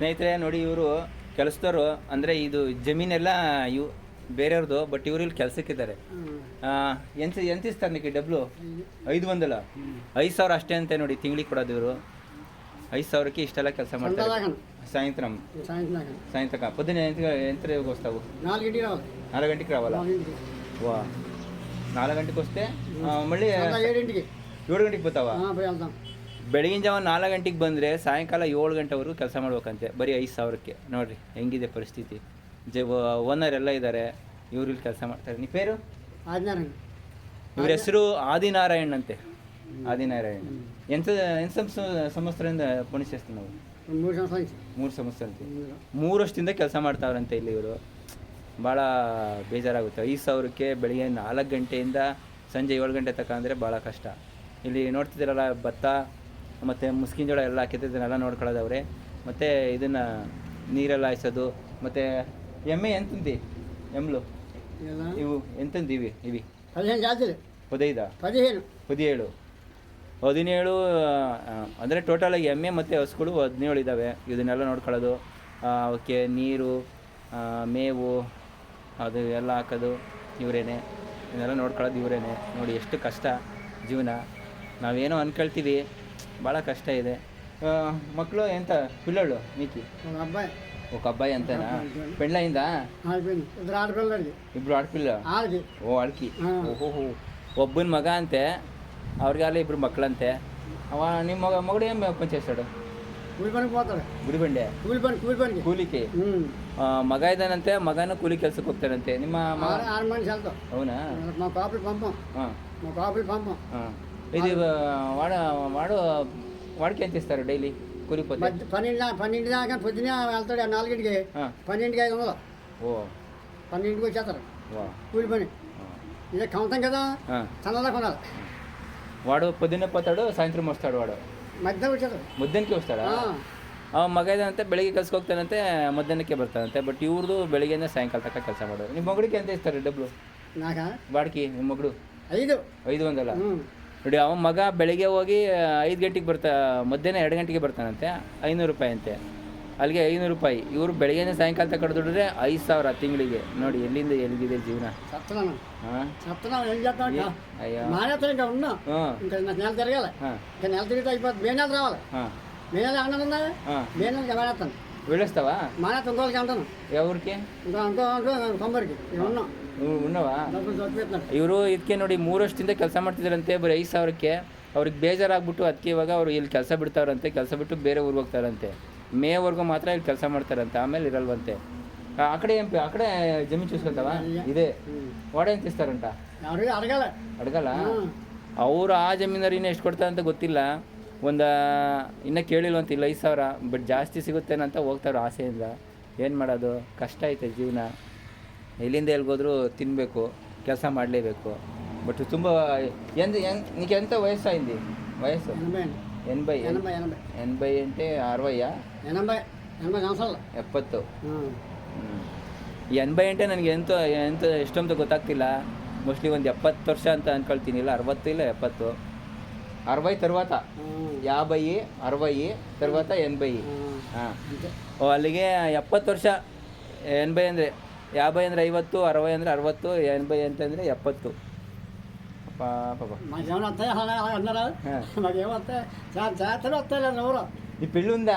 ಸ್ನೇಹಿತರೆ ನೋಡಿ ಇವರು ಕೆಲಸದವರು ಅಂದರೆ ಇದು ಜಮೀನೆಲ್ಲ ಇವ್ ಬೇರೆಯವ್ರದ್ದು ಬಟ್ ಇವ್ರು ಇಲ್ಲಿ ಕೆಲಸಕ್ಕಿದ್ದಾರೆ ಎಂತ ಎಂತ ಇಸ್ತಾರೆ ನಿಕ್ಕೆ ಡಬ್ಲು ಐದು ಒಂದಲ್ಲ ಐದು ಸಾವಿರ ಅಷ್ಟೇ ಅಂತ ನೋಡಿ ತಿಂಗಳಿಗೆ ಕೊಡೋದು ಇವರು ಐದು ಸಾವಿರಕ್ಕೆ ಇಷ್ಟೆಲ್ಲ ಕೆಲಸ ಮಾಡ್ತಾರೆ ಸಾಯಂಕಾಲ సాయంత్రం ಸಾಯಂಕಾಲ పొద్దున్న ఎంత ఎంత రేవుకి వస్తావు నాలుగింటికి రావాలి నాలుగు గంటకి రావాలా నాలుగింటికి వా నాలుగు గంటకి వస్తే ಬೆಳಗಿನ ಜಾವ ನಾಲ್ಕು ಗಂಟೆಗೆ ಬಂದರೆ ಸಾಯಂಕಾಲ ಏಳು ಗಂಟೆವರೆಗೂ ಕೆಲಸ ಮಾಡ್ಬೇಕಂತೆ ಬರೀ ಐದು ಸಾವಿರಕ್ಕೆ. ನೋಡಿರಿ ಹೆಂಗಿದೆ ಪರಿಸ್ಥಿತಿ. ಜ ಓನರ್ ಎಲ್ಲ ಇದ್ದಾರೆ ಇವ್ರು ಇಲ್ಲಿ ಕೆಲಸ ಮಾಡ್ತಾರೆ. ನಿಮ್ಮ ಪೇರು? ಇವ್ರ ಹೆಸರು ಆದಿನಾರಾಯಣ್ ಅಂತೆ. ಆದಿನಾರಾಯಣ್. ಎಂತ ಎಂತ ಸಂವತ್ಸರದಿಂದ ಪುಣಿಸ್ತೀವಿ ನಾವು? ಮೂರು ಸಂವತ್ಸರ ಮೂರು ವರ್ಷದಿಂದ ಕೆಲಸ ಮಾಡ್ತಾವ್ರಂತೆ ಇಲ್ಲಿ ಇವರು. ಭಾಳ ಬೇಜಾರಾಗುತ್ತೆ. ಐದು ಸಾವಿರಕ್ಕೆ ಬೆಳಿಗ್ಗೆ ನಾಲ್ಕು ಗಂಟೆಯಿಂದ ಸಂಜೆ ಏಳು ಗಂಟೆ ತಕ ಅಂದರೆ ಭಾಳ ಕಷ್ಟ. ಇಲ್ಲಿ ನೋಡ್ತಿದ್ದೀರಲ್ಲ ಭತ್ತ ಮತ್ತು ಮುಸ್ಕಿನ ಜೋಳ ಎಲ್ಲ ಹಾಕಿದ್ದನ್ನೆಲ್ಲ ನೋಡ್ಕೊಳ್ಳೋದವ್ರೆ. ಮತ್ತು ಇದನ್ನು ನೀರೆಲ್ಲ ಹಾಯಿಸೋದು ಮತ್ತು ಎಮ್ಮೆ ಎಂತಂದಿ ಎಮ್ಲು? ಇವು ಎಂತಂದು ಇವಿ. ಇವಿ ಹದಿನೈದ ಪದಿಹೇಳು. ಪದಿನೇಳು ಹದಿನೇಳು ಅಂದರೆ ಟೋಟಲಾಗಿ ಎಮ್ಮೆ ಮತ್ತು ಹಸುಗಳು ಹದಿನೇಳು ಇದ್ದಾವೆ ಇದನ್ನೆಲ್ಲ ನೋಡ್ಕೊಳ್ಳೋದು. ಅವಕ್ಕೆ ನೀರು ಮೇವು ಅದು ಎಲ್ಲ ಹಾಕೋದು ಇವರೇನೆ. ಇದನ್ನೆಲ್ಲ ನೋಡ್ಕೊಳ್ಳೋದು ಇವರೇನೆ. ನೋಡಿ ಎಷ್ಟು ಕಷ್ಟ ಜೀವನ. ನಾವೇನೋ ಅಂದ್ಕೊಳ್ತೀವಿ ಭಾಳ ಕಷ್ಟ ಇದೆ ಮಕ್ಕಳು ಎಂತ ಪಿಲ್ಲಳು ಮೀಕಿ ఒక అబ్బాయి ఒక అబ్బాయి అంతేనా పెళ్ళయిందా అయిపోయింది ఇద్దరు ఆడపిల్లలకి ಇಬ್ರು ಆಡ್ಪಿಲ್ಲ ఆడికి ಓ ಅಳ್ಕಿ ಹಾ. ಓಹೋ ಒಬ್ಬನ ಮಗ ಅಂತೆ ಅವ್ರಿಗಾಲ ಇಬ್ರು ಮಕ್ಕಳಂತೆ ಅವ ನಿಮ್ಮ ಮಗ ಮಗಳು ಏನು ಪಂಚ చేస్తాడు కూలి పనికి పోతాడు ಗುಡಿಬಂಡೆ కూలి పని కూలి పనికి ಕೂಲಿಗೆ ఉమ్. ಆ, ಮಗ ಇದ್ದಾನಂತೆ ಮಗನ ಕೂಲಿ ಕೆಲ್ಸಕ್ಕೆ ಹೋಗ್ತಾರಂತೆ ನಿಮ್ಮ ಮ ఆరు ఆరు మనిషి వెళ్తాం అవునా మా కాపులు పంపం ಹಾಂ మా కాపులు పంపం ಹಾಂ ఇది వాడు వాడు వాడికి ఎంత ఇస్తారు డైలీ? కూలిపోతే? పన్నెండు పన్నెండు దాకా పొద్దున వెళ్తాడు నాలుగింటికి. పన్నెండుకి ఐదు వందలు ఓ. పన్నెండుకి వచ్చేస్తారు. కూలి పని. ఇదే కమతం కదా? చల్లదా కొనాలి. వాడు పొద్దున్న పోతాడు సాయంత్రం వస్తాడు వాడు. మధ్యాహ్నం వచ్చేస్తాడు ముద్దనికి వస్తాడా? ಮಗದಂತೆ ಬೆಳಿಗ್ಗೆ ಕೆಲಸಕ್ಕೆ ಹೋಗ್ತಾನಂತೆ ಮಧ್ಯಾಹ್ನಕ್ಕೆ ಬರ್ತಾನಂತೆ ಬಟ್ ಇವ್ರದ್ದು ಬೆಳಿಗ್ಗೆಯಿಂದ ಸಾಯಂಕಾಲ ತನಕ ಕೆಲಸ ಮಾಡೋದು ನಿಮ್ಮ ಮಗಳಿಗೆ ಅಂತ ಇಸ್ತಾರೆ ಡಬ್ಲು వాడికి ನಿಮ್ಮ ಮಗಳು ಐದು ಐದು ಒಂದಲ್ಲ ನೋಡಿ ಅವನ ಮಗ ಬೆಳಗ್ಗೆ ಹೋಗಿ ಐದು ಗಂಟೆಗೆ ಬರ್ತಾ ಮಧ್ಯಾಹ್ನ ಎರಡು ಗಂಟೆಗೆ ಬರ್ತಾನಂತೆ ಐನೂರು ರೂಪಾಯಿ ಅಂತೆ. ಅಲ್ಲಿಗೆ ಐನೂರು ರೂಪಾಯಿ. ಇವರು ಬೆಳಗ್ಗೆನೇ ಸಾಯಂಕಾಲ ತಗೊಂಡು ದುಡಿದ್ರೆ ಐದು ಸಾವಿರ ತಿಂಗಳಿಗೆ. ನೋಡಿ ಎಲ್ಲಿಂದ ಎಲ್ಲಿಗಿದೆ ಜೀವನ? ಹಾಂ? ಹಾಂ. వెళ్ళొస్తావా మన ఎవరికి ಇವರು ಇದಕ್ಕೆ ನೋಡಿ ಮೂರು ವರ್ಷದಿಂದ ಕೆಲಸ ಮಾಡ್ತಿದಾರಂತೆ ಬರೀ ಐದು ಸಾವಿರಕ್ಕೆ. ಅವ್ರಿಗೆ ಬೇಜಾರಾಗ್ಬಿಟ್ಟು ಅದಕ್ಕೆ ಇವಾಗ ಅವ್ರು ಇಲ್ಲಿ ಕೆಲಸ ಬಿಡ್ತಾವ್ರಂತೆ ಕೆಲಸ ಬಿಟ್ಟು ಬೇರೆ ಊರಿಗೆ ಹೋಗ್ತಾರಂತೆ. ಮೇವರೆಗೂ ಮಾತ್ರ ಇಲ್ಲಿ ಕೆಲಸ ಮಾಡ್ತಾರಂತೆ ಆಮೇಲೆ ಇರಲ್ವಂತೆ. ಆ ಕಡೆ కడే ಆ ಕಡೆ జమీన్ చూసుకుంటావా ఇదే వాడేం ಅಂತ ఎవరికి అడగాల అడగాల ಅವ್ರು ಆ ಜಮೀನರಿನ ಎಷ್ಟು ಕೊಡ್ತಾರಂತ ಗೊತ್ತಿಲ್ಲ. ಒಂದು ಇನ್ನೂ ಕೇಳಿಲ್ವಂತ ಇಲ್ಲ ಐದು ಸಾವಿರ ಬಟ್ ಜಾಸ್ತಿ ಸಿಗುತ್ತೇನಂತ ಹೋಗ್ತಾರೆ ಆಸೆಯಿಂದ ಏನು ಮಾಡೋದು ಕಷ್ಟ ಐತೆ ಜೀವನ ಎಲ್ಲಿಂದ ಎಲ್ಗೋದ್ರೂ ತಿನ್ನಬೇಕು ಕೆಲಸ ಮಾಡಲೇಬೇಕು ಬಟ್ ತುಂಬ ಎಂದ ಎನ್ నీకు ఎంత వయసు అయింది వయసు ఎనభై అండి ఎనభై ఎనభై ఎనభై ఎనభై అంటే అరవయ్యా ఎనభై ఎనభై సంవత్సరాలు ಎಪ್ಪತ್ತು ఉమ్. ಹ್ಮ್. ಈ ಎನಭೈ అంటే ನನಗೆ ಎಂತ ಎಂತ ಎಷ್ಟೊಂದು ಗೊತ್ತಾಗ್ತಿಲ್ಲ ಮೋಸ್ಟ್ಲಿ ಒಂದು ಎಪ್ಪತ್ತು ವರ್ಷ ಅಂತ ಅನ್ಕೊಳ್ತೀನಿ ಇಲ್ಲ ಅರವತ್ತು ಇಲ್ಲ ಎಪ್ಪತ್ತು అరవై తర్వాత యాభై అరవై తర్వాత ఎనభై ಅಲ್ಲಿಗೆ ಎಪ್ಪತ್ತು ವರ್ಷ. ಎನಭೈ ಅಂದರೆ ಯಾಭೈ ಅಂದರೆ ಐವತ್ತು ಅರವೈ ಅಂದರೆ ಅರವತ್ತು ಎನಭೈ ಅಂತಂದರೆ ಎಪ್ಪತ್ತು. ಈ ಪಿಳ್ಳುಂದ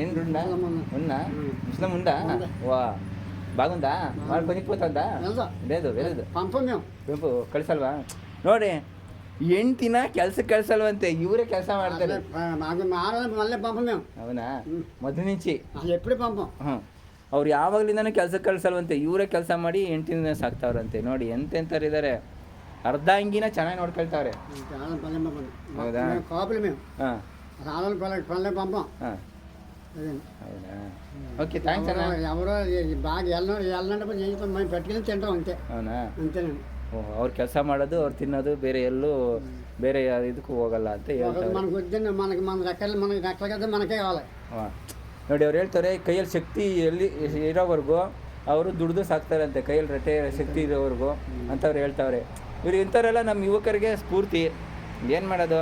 ಏನು ರುಂಡ ಉನ್ನ ಮುಸ್ಲಿಂ ಉಂಡ. ವಾ. ಬಾಗುಂದಾ ಮಾಡ್ಕೊಂಡು ಕೂತಂದ ಬೇದು ಬೇದು. ಪಂಪು ಕಳಿಸಲ್ವಾ? ನೋಡಿ ಹೆಂಡ್ತಿನ ಕೆಲ್ಸಕ್ಕೆ ಕಳ್ಸಲ್ವಂತೆ ಇವರೇ ಕೆಲಸ ಮಾಡ್ತಾರೆ అసలే, ఆ, మాకు మా ఆడవాళ్ళని మళ్ళీ పంపం మేము అవునా ಹ್ಮ್. ಮೊದಲು ನಿಂಚಿ అసలు ఎప్పుడు పంపం ಹ್ಞೂ ಅವ್ರು ಯಾವಾಗಲಿಂದನೂ ಕೆಲ್ಸಕ್ಕೆ ಕಳ್ಸಲ್ವಂತೆ ಇವರೇ ಕೆಲಸ ಮಾಡಿ ಹೆಂಡ್ತಿನ ಸಾಕ್ತಾವ್ರಂತೆ ನೋಡಿ ಎಂತೆಂಥವ್ರು ಇದ್ದಾರೆ ಅರ್ಧ ಅಂಗಿನ ಚೆನ್ನಾಗಿ ನೋಡ್ಕೊಳ್ತಾವ್ರೆ ఇంకా ఆడవాళ్ళని పల్లె పంపం ಹೌದಾ? మేము కాపులు మేము ಹಾಂ అసలు ఆడవాళ్ళని పల్లె పల్లె పంపం ಹಾಂ అదండి ಹೌದಾ ఓకే థ్యాంక్స్ అన్న ఎవరో- ఎవరో ఈ బాగా వెళ్ళిన వెళ్ళినప్పుడు చేయించుకొని మేము పెట్టుకుని తింటాం అంతే అవునా అంతేనండి ಓಹ್ ಅವ್ರು ಕೆಲಸ ಮಾಡೋದು ಅವ್ರು ತಿನ್ನೋದು ಬೇರೆ ಎಲ್ಲೂ ಬೇರೆ ಯಾವ ಇದಕ್ಕೂ ಹೋಗಲ್ಲ ಅಂತ ఒకరు ಹೇಳ್ತಾರೆ మనకు వద్దండి మనకి మన రెక్కలు మనకి రెక్కలు కదా మనకే కావాలి ಹಾಂ ನೋಡಿ ಅವ್ರು ಹೇಳ್ತಾರೆ ಕೈಯಲ್ಲಿ ಶಕ್ತಿ ಎಲ್ಲಿ ಇರೋವರೆಗೂ ಅವರು ದುಡ್ದು ಸಾಕ್ತಾರಂತೆ ಕೈಯಲ್ಲಿ ರಟ್ಟೆ ಶಕ್ತಿ ಇರೋವರೆಗೂ ಅಂತವ್ರು ಹೇಳ್ತಾವ್ರೆ ಇವ್ರು ಇಂಥವ್ರೆಲ್ಲ ನಮ್ಮ ಯುವಕರಿಗೆ ಸ್ಫೂರ್ತಿ ಏನು ಮಾಡೋದು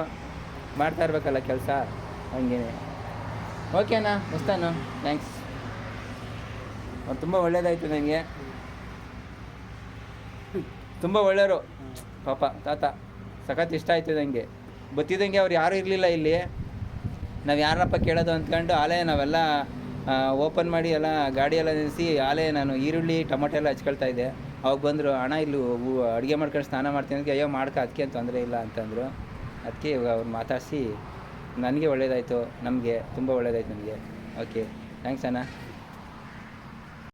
ಮಾಡ್ತಾ ಇರ್ಬೇಕಲ್ಲ ಕೆಲಸ ಹಂಗೇನೆ ಓಕೆ ಅಣ್ಣ ಮುಸ್ತಾನು ಥ್ಯಾಂಕ್ಸ್ ಅವ್ರು ತುಂಬ ಒಳ್ಳೇದಾಯಿತು ನನಗೆ ತುಂಬ ಒಳ್ಳೆಯವರು. ಪಾಪ, ತಾತ, ಸಖತ್ ಇಷ್ಟ ಆಯ್ತು ನನಗೆ ಬತ್ತಿದಂಗೆ ಅವ್ರು ಯಾರೂ ಇರಲಿಲ್ಲ ಇಲ್ಲಿ. ನಾವು ಯಾರಪ್ಪ ಕೇಳೋದು ಅಂದ್ಕೊಂಡು ಆಲೇ ನಾವೆಲ್ಲ ಓಪನ್ ಮಾಡಿ ಎಲ್ಲ ಗಾಡಿ ಎಲ್ಲ ನಿಲ್ಲಿಸಿ ಆಲೇ ನಾನು ಈರುಳ್ಳಿ, ಟೊಮೊಟೊ ಎಲ್ಲ ಹಚ್ಕೊಳ್ತಾ ಇದ್ದೆ. ಅವಾಗ ಬಂದರು ಹಣ ಇಲ್ಲಿ ಅಡುಗೆ ಮಾಡ್ಕೊಂಡು ಸ್ನಾನ ಮಾಡ್ತೀನಿ. ಅಂತ ಅಯ್ಯೋ, ಮಾಡ್ಕೊ ಅದಕ್ಕೆ ತೊಂದರೆ ಇಲ್ಲ, ಅಂತಂದರು. ಅದಕ್ಕೆ ಇವಾಗ ಅವ್ರು ಮಾತಾಡಿಸಿ, ನನಗೆ ಒಳ್ಳೇದಾಯಿತು, ನಮಗೆ ತುಂಬ ಒಳ್ಳೇದಾಯ್ತು ನನಗೆ. ಓಕೆ, ಥ್ಯಾಂಕ್ಸ್ ಅಣ್ಣ.